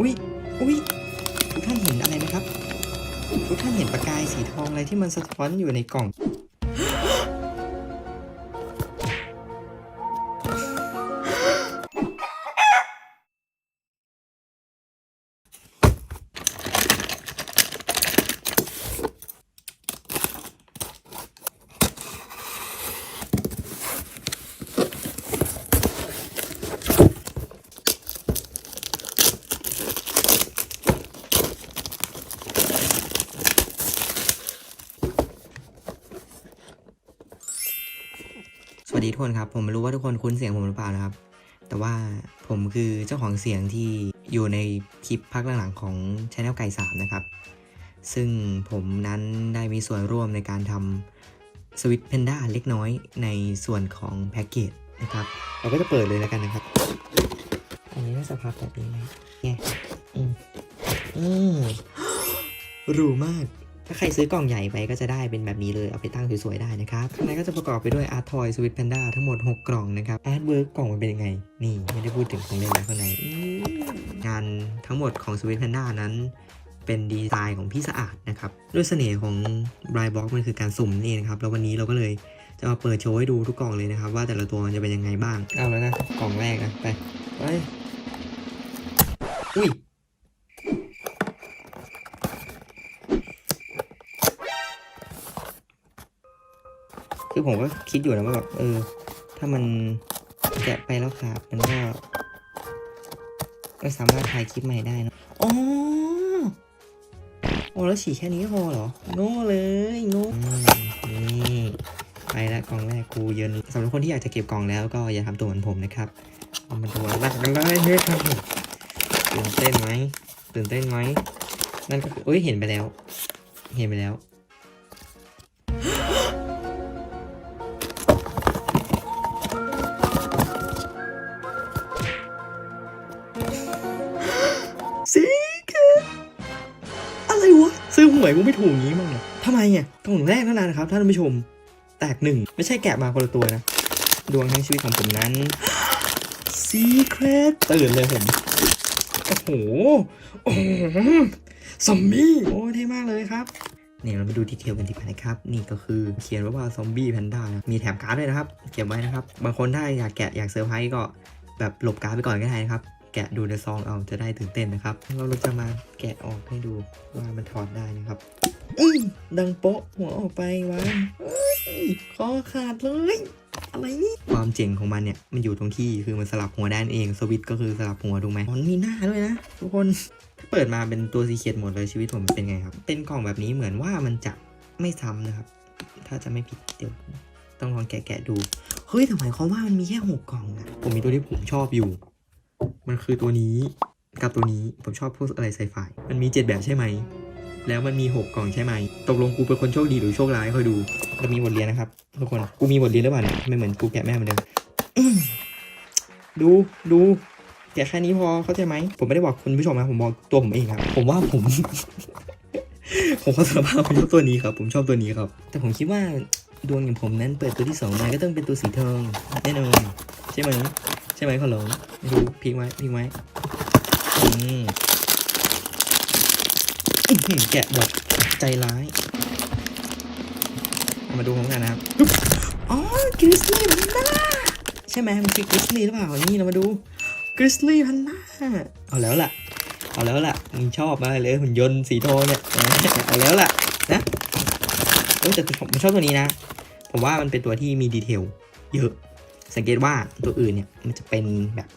อุ้ยอุ้ยทุกท่านเห็นอะไรไหมครับ ทุกท่านเห็นประกายสีทองอะไรที่มันสะท้อนอยู่ในกล่อง ทุกคนครับ ผมไม่รู้ว่าทุกคนคุ้นเสียงผมหรือเปล่านะครับ แต่ว่าผมคือเจ้าของเสียงที่อยู่ในคลิปพักหลังๆของ Channel ไก่สามนะครับ ซึ่งผมนั้นได้มีส่วนร่วมในการทำสวิตเพนด้าเล็กน้อยในส่วนของแพ็กเกจนะครับ เราก็จะเปิดเลยแล้วกันนะครับ อันนี้น่าจะพับแบบนี้ไหมไงอืมอืมรูมาก ถ้าใครซื้อกล่องใหญ่ไปก็จะได้เป็นแบบนี้เลย เอาไปตั้งสวยๆได้นะครับข้างในก็จะประกอบไปด้วย Art Toy Sweet Panda ทั้งหมด 6 กล่องนะครับ Artwork กล่องมันเป็นยังไง นี่ไม่ได้พูดถึงของเล่นนะข้างในงานทั้งหมดของ Sweet Panda นั้นเป็นดีไซน์ของพี่สะอาดนะครับ ด้วยเสน่ห์ของ Bright Box มันคือการสุ่มนี่นะครับ แล้ววันนี้เราก็เลยจะมาเปิดโชว์ให้ดูทุกกล่องเลยนะครับ ว่าแต่ละตัวมันจะเป็นยังไงบ้าง เอาแล้วนะ กล่องแรกนะ ไป ไป อุ้ย คือผมก็คิดอยู่นะว่าแบบเออ ถ้ามันแกะไปแล้วขาดมันก็ไม่สามารถถ่ายคลิปใหม่ได้นะอ๋อโอ้แล้วฉีกแค่นี้ก็พอเหรอโง่เลยโง่นี่ไปล้วกล่องแรกกูเยินสำหรับคนที่อยากจะเก็บกล่องแล้วก็อย่าทำตัวเหมือนผมนะครับเอามาดูแรกกันเลยเฮ้ยครับตื่นเต้นไหมตื่นเต้นไหมนั่นก็คือเอ้ยเห็นไปแล้ว เห็นไปแล้ว กูไม่ถูกงี้มั้งเนี่ยทำไมเนี่ยกล่องแรกเท่านั้นนะครับท่านผู้ชม แตกหนึ่งไม่ใช่แกะมาคนละตัวนะ ดวงทั้งชีวิตของผมนั้นซีเครตตื่นเลยผม โอ้โห โอ้โหซอมบี้โอ้เท่มากเลยครับเนี่ยเราไปดูดีเทลกันดีกว่านะครับ นี่ก็คือเขียนไว้ว่าซอมบี้แพนด้านะมีแถมการ์ดด้วยนะครับ เก็บไว้นะครับ บางคนถ้าอยากแกะอยากเซอร์ไพรส์ก็แบบหลบการ์ดไปก่อนก็ได้นะครับ แกะดูในซองเอาจะได้ตื่นเต้นนะครับ เราจะมาแกะออกให้ดูว่ามันถอดได้นะครับดังโป๊ะหัวออกไปวางเอ้ยคอขาดเลยอะไรนี่ความเจ๋งของมันเนี่ยมันอยู่ตรงที่คือมันสลับหัวด้านเองสวิตก็คือสลับหัวถูกไหมมันมีหน้าด้วยนะทุกคนถ้าเปิดมาเป็นตัวสีเขียดหมดเลยชีวิตผมเป็นไงครับ เป็นกล่องแบบนี้เหมือนว่ามันจะไม่ซ้ำนะครับ ถ้าจะไม่ผิดเดี๋ยวต้องลองแกะๆดู เฮ้ยแต่หมายความว่ามันมีแค่หกกล่องอะผมมีตัวที่ผมชอบอยู่ มันคือตัวนี้กับตัวนี้ผมชอบพวกอะไรไซไฟมันมีเจ็ดแบบใช่ไหม แล้วมันมีหกกล่องใช่ไหม ตกลงกูเป็นคนโชคดีหรือโชคร้ายคอยดูจะมีบทเรียนนะครับทุกคนกูมีบทเรียนหรือเปล่าเนี่ยไม่เหมือนกูแกะแม่เหมือนเดิมดูดูแกะแค่นี้พอเข้าใจไหม ผมไม่ได้บอกคุณผู้ชมนะผมบอกตัวผมเองครับ ผมว่าผม ผมขอสารภาพผมชอบตัวนี้ครับ ผมชอบตัวนี้ครับ แต่ผมคิดว่าดวงอย่างผมนั้นเปิดตัวที่สองมาก็ต้องเป็นตัวสีทองแน่นอนใช่ไหม ช่ไหมขอร้องไม่รู้พิงไว้พิงไว้อืมแกะแบบใจร้าย มาดูพร้อมกันนะครับอ๋อกริสลี่พันด้าใช่ไหมมันคือกริสลี่หรือเปล่า นี่เรามาดูกริสลี่พันด้าเอาแล้วล่ะ เอาแล้วล่ะมึงชอบมากเลยหุ่นยนต์สีทองเนี่ย เอาแล้วล่ะนะเออแต่ผมชอบตัวนี้นะ ผมว่ามันเป็นตัวที่มีดีเทลเยอะ สังเกตว่าตัวอื่นเนี่ยมันจะเป็นแบบ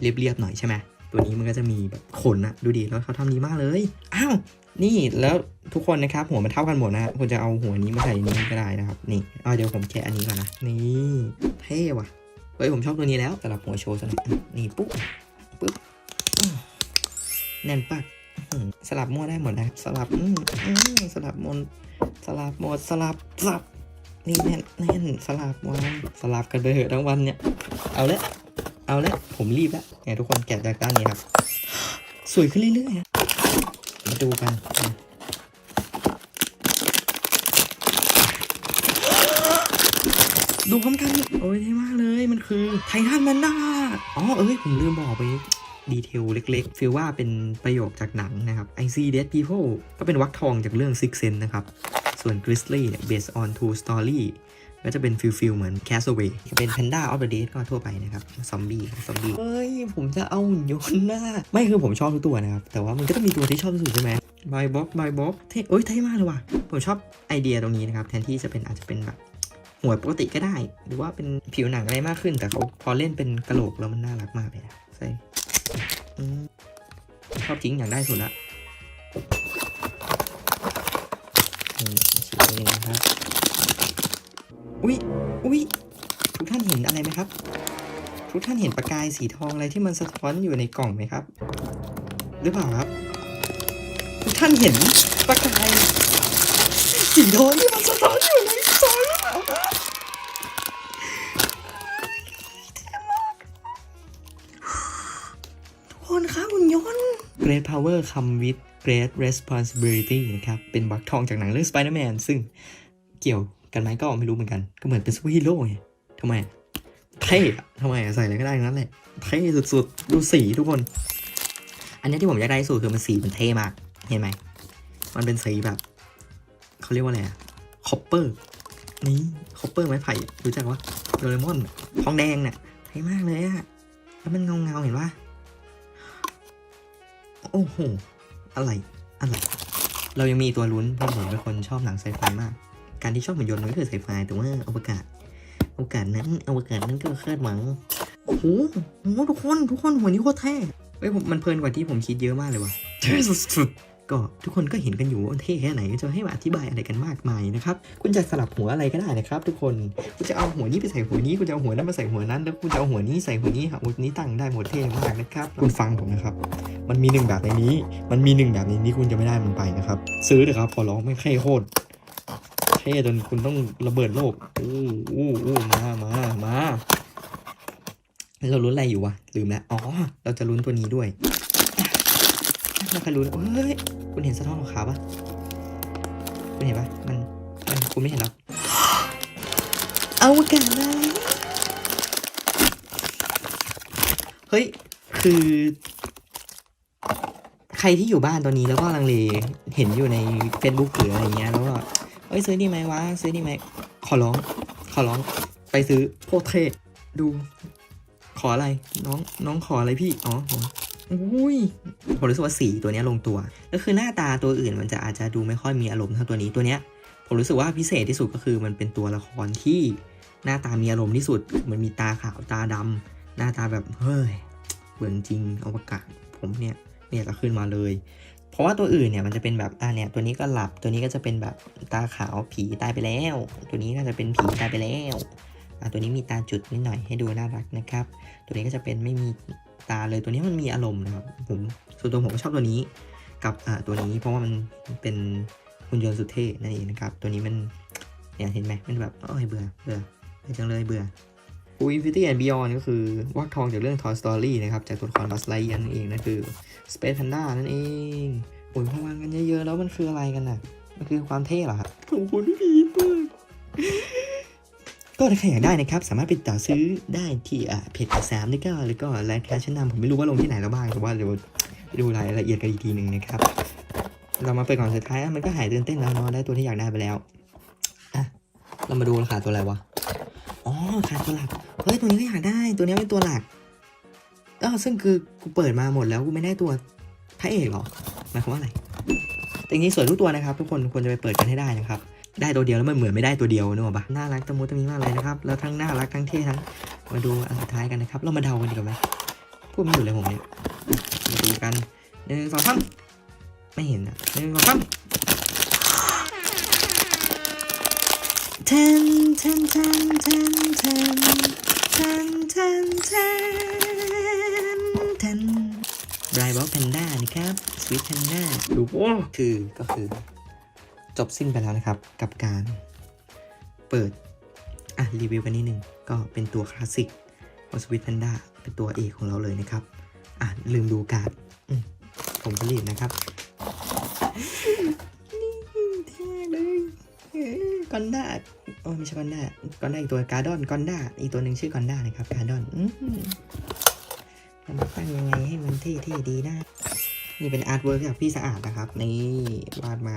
เรียบๆหน่อยใช่ไหมตัวนี้มันก็จะมีแบบขนอะดูดิแล้วเขาทำดีมากเลยอ้าวนี่แล้วทุกคนนะครับหัวมันเท่ากันหมดนะคุณจะเอาหัวนี้มาใส่นี้ก็ได้นะครับนี่เอาเดี๋ยวผมแกะอันนี้ก่อนนะนี่เท่ว่ะเฮ้ยผมชอบตัวนี้แล้วสลับหัวโชว์สลับนี่ปุ๊บปุ๊บแน่นปักสลับมั่วได้หมดนะสลับสลับมดสลับหมดสลับสลับ นี่แน่นแน่นสลับวันสลับกันไปเหอะทั้งวันเนี่ย เอาละเอาละผมรีบล้วไงทุกคนแกะจากด้านนี้ครับ สวยขึ้นเรื่อยๆฮะมาดูกันดูพร้อมกันโอ้ยเท่มากเลยมันคือไททันแมนด้าอ๋อเอ้ย ผมลืมบอกไปดีเทลเล็กๆฟีลว่าเป็นประโยคจากหนังนะครับ I see dead people ก็เป็นวักทองจากเรื่อง Six Sense นะครับ ส่วน Grizzly เนี่ย based on true story ก็จะเป็นฟิลฟิลเหมือน Castaway เป็น Panda of the Dead ก็ทั่วไปนะครับ ซอมบี้ซอมบี้เฮ้ย ผมจะเอาหุ่นยนต์น้าไม่คือผมชอบทุกตัวนะครับ แต่ว่ามันก็ต้องมีตัวที่ชอบที่สุดใช่ไหมบายบ็อกบายบ็อกเท่เอ้ยเท่มากเลยว่ะ ผมชอบไอเดียตรงนี้นะครับ แทนที่จะเป็นอาจจะเป็นแบบหัวปกติก็ได้ หรือว่าเป็นผิวหนังอะไรมากขึ้น แต่เขาพอเล่นเป็นกระโหลกแล้วมันน่ารักมากเลยนะใช่ชอบจริงอยากได้สุดละ นี่ชิ้นะครับอุ๊ยอุ๊ยทุกท่านเห็นอะไรไหมครับ ทุกท่านเห็นประกายสีทองอะไรที่มันสะท้อนอยู่ในกล่องไหมครับ หรือเปล่าครับ ทุกท่านเห็นประกายสีทองที่มันสะท้อนอยู่ในซองหรือเปล่าครับทุกคนครับหุ่นยนต์ Great power come with great responsibility นะครับ เป็นบักทองจากหนังเรื่อง Spider-Man ซึ่งเกี่ยวกันไหมก็ไม่รู้เหมือนกัน ก็เหมือนเป็นซูเปอร์ฮีโร่ไงทำไมเท่ทำไมใส่อะไรก็ได้นั้นแหละเท่สุดๆ ดูสีทุกคน อันนี้ที่ผมอยากได้สุดคือมันสีมันเท่มาก เห็นไหม มันเป็นสีแบบ เขาเรียกว่าอะไรอะคอปเปอร์ นี่คอปเปอร์ไม้ไผ่ รู้จักว่าโดเรมอนทองแดงเนี่ยเท่มากเลยอะแล้วมันเงาเงาๆเห็นปะโอ้โห อะไร อะไร เรายังมีตัวลุ้นเพราะผมเป็นคนชอบหนังไซไฟมาก การที่ชอบหุ่นยนต์มันก็คือไซไฟแต่ว่าอวกาศอวกาศนั้นอวกาศนั้นก็คาดหวังโอ้โหโอ้โหทุกคนทุกคนหัวนี้โคตรเท่เฮ้ยผมมันเพลินกว่าที่ผมคิดเยอะมากเลยว่ะเท่สุดๆก็ทุกคนก็เห็นกันอยู่ว่าเท่แค่ไหนก็จะให้มาอธิบายอะไรกันมากมายนะครับคุณจะสลับหัวอะไรก็ได้นะครับ ทุกคนคุณจะเอาหัวนี้ไปใส่หัวนี้คุณจะเอาหัวนั้นมาใส่หัวนั้น แล้วคุณจะเอาหัวนี้ใส่หัวนี้หาหัวนี้ตั้งได้หมดเท่มากนะครับคุณฟังผมนะครับ มันมีหนึ่งแบบในนี้ มันมีหนึ่งแบบในนี้คุณจะไม่ได้มันไปนะครับ ซื้อเถอะครับพอร้องไม่เท่โคตรเท่จนคุณต้องระเบิดโลกอู้อู้อู้มามามาเราลุ้นอะไรอยู่วะลืมแล้วอ๋อ เราจะลุ้นตัวนี้ด้วยเราใครลุ้นเฮ้ยคุณเห็นสะท้อนของขาปะคุณเห็นปะมันมันคุณไม่เห็นหรอเอากันเลยเฮ้ย คือ ใครที่อยู่บ้านตอนนี้แล้วก็ลังเลเห็นอยู่ใน Facebook หรืออะไรเงี้ยแล้วก็เอ้ยซื้อดีไหมวะซื้อดีไหมขอร้อง ขอร้อง ไปซื้อโคเทดู ขออะไรน้องน้องขออะไรพี่อ๋อผมอุ้ยผมรู้สึกว่าสีตัวนี้ลงตัวแล้วคือหน้าตาตัวอื่นมันจะอาจจะดูไม่ค่อยมีอารมณ์เท่าตัวนี้ตัวเนี้ยผมรู้สึกว่าพิเศษที่สุดก็คือมันเป็นตัวละครที่หน้าตามีอารมณ์ที่สุด มันมีตาขาวตาดำหน้าตาแบบเฮ้ยเหมือนจริงอวกาศผมเนี่ย เนี่ยก็ขึ้นมาเลย เพราะว่าตัวอื่นเนี่ยมันจะเป็นแบบอ่าเนี่ยตัวนี้ก็หลับตัวนี้ก็จะเป็นแบบตาขาวผีตายไปแล้ว ตัวนี้น่าจะเป็นผีตายไปแล้วอ่าตัวนี้มีตาจุดนิดหน่อยให้ดูน่ารักนะครับ ตัวนี้ก็จะเป็นไม่มีตาเลยตัวนี้มันมีอารมณ์นะครับผมส่วนตัวผมชอบตัวนี้กับอ่าตัวนี้เพราะว่ามันเป็นหุ่นยนต์สุดเท่นั่นเองนะครับ ตัวนี้มันเนี่ยเห็นไหมมันแบบโอ้ยเบื่อเบื่อเบื่อจังเลยเบื่อ u Infinity and Beyond ก็คือวักทองจากเรื่อง Toy Story นะครับ จากตัวละครบัสไลยันนั่นเองนั่นคือ Space Panda นั่นเองโอ้ยพอวางกันเยอะๆ แล้วมันคืออะไรกันน่ะ มันคือความเท่เหรอครับผมคุณพี่พีทมากก็ถ้าใครอยากได้นะครับ สามารถไปติดต่อซื้อได้ที่อ่าเพจสามนี่ก็แล้วก็ร้านค้าชั้นนำผมไม่รู้ว่าลงที่ไหนแล้วบ้างแต่ว่าเดี๋ยวไปดูรายละเอียดกันอีกทีหนึ่งนะครับ เรามาไปก่อนสุดท้ายอะมันก็หายตื่นเต้นแล้วเนาะได้ตัวที่อยากได้ไปแล้วอะเรามาดูราคาตัวอะไรวะ อ๋อขาดตัวหลัก เฮ้ย ตัวนี้ก็อยากได้ ตัวนี้เป็นตัวหลักก็ซึ่งคือกูเปิดมาหมดแล้วกูไม่ได้ตัวพระเอกหรอหมายความว่าอะไรแต่จริงๆสวยทุกตัวนะครับ ทุกคนควรจะไปเปิดกันให้ได้นะครับ ได้ตัวเดียวแล้วมันเหมือนไม่ได้ตัวเดียวนึกออกปะน่ารักตะมุตะมีมากเลยนะครับ แล้วทั้งน่ารักทั้งเท่ทั้ง มาดูอันสุดท้ายกันนะครับ เรามาเดากันดีกว่าไหมพูดไม่อยู่เลยผมเนี่ย มาดูกันหนึ่งสองสามไม่เห็นอะหนึ่งสองสาม แทนแทนแทนแทนแทนแทนแทนแทนแทนบรายบอลแพนด้านะครับสวิตแพนด้าดูโอ้คือก็คือ จบสิ้นไปแล้วนะครับ กับการเปิด อะ รีวิวกันนิดนึง ก็เป็นตัวคลาสสิกของสวิตแพนด้าเป็นตัวเอกของเราเลยนะครับ อะ ลืมดูการ์ดอืมผมผลิตนะครับนี่เท่เลยก อนด้าโอ้ไม่ใช่กอนด้ากอนด้าอีกตัวการ์ดอนกอนด้าอีกตัวหนึ่งชื่อกอนด้านะครับการ์ดอนอืมกอนตั้งยังไงให้มันเท่ๆดีนะนี่เป็นอาร์ตเวิร์กจากพี่สะอาดนะครับ นี่วาดมา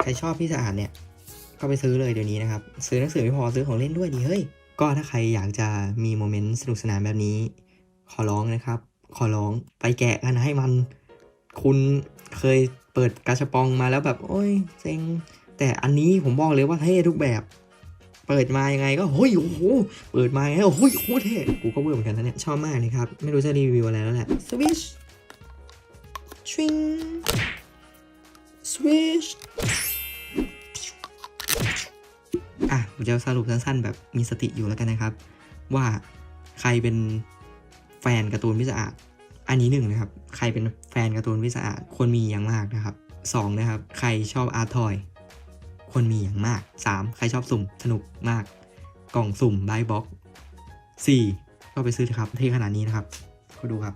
ใครชอบพี่สะอาดเนี่ย ก็ไปซื้อเลยเดี๋ยวนี้นะครับ ซื้อหนังสือไม่พอซื้อของเล่นด้วยดีเฮ้ย ก็ถ้าใครอยากจะมีโมเมนต์สนุกสนานแบบนี้ ขอร้องนะครับ ขอร้องไปแกะกันให้มัน คุณเคยเปิดกาชปองมาแล้วแบบ โอ้ยเซ็ง แต่อันนี้ผมบอกเลยว่าเท่ทุกแบบ เปิดมายังไงก็เฮ้ยโอ้โห เปิดมายังไงก็เฮ้ยโคตรเท่ กูก็เบื่อเหมือนกันนะเนี่ย ชอบมากเลยครับ ไม่รู้จะรีวิวอะไรแล้วแหละสวิชชิงสวิชอะผมจะสรุปสั้นๆ แบบมีสติอยู่แล้วกันนะครับ ว่าใครเป็นแฟนการ์ตูนพิศอาดอันนี้หนึ่งนะครับ ใครเป็นแฟนการ์ตูนพิศอาดควรมีอย่างมากนะครับสองนะครับ ใครชอบอาร์ทอย ควรมีอย่างมากสามใครชอบสุ่มสนุกมาก กล่องสุ่มไบบ็อกสี่ก็ไปซื้อเถอะครับเท่ขนาดนี้นะครับก็ดูครับ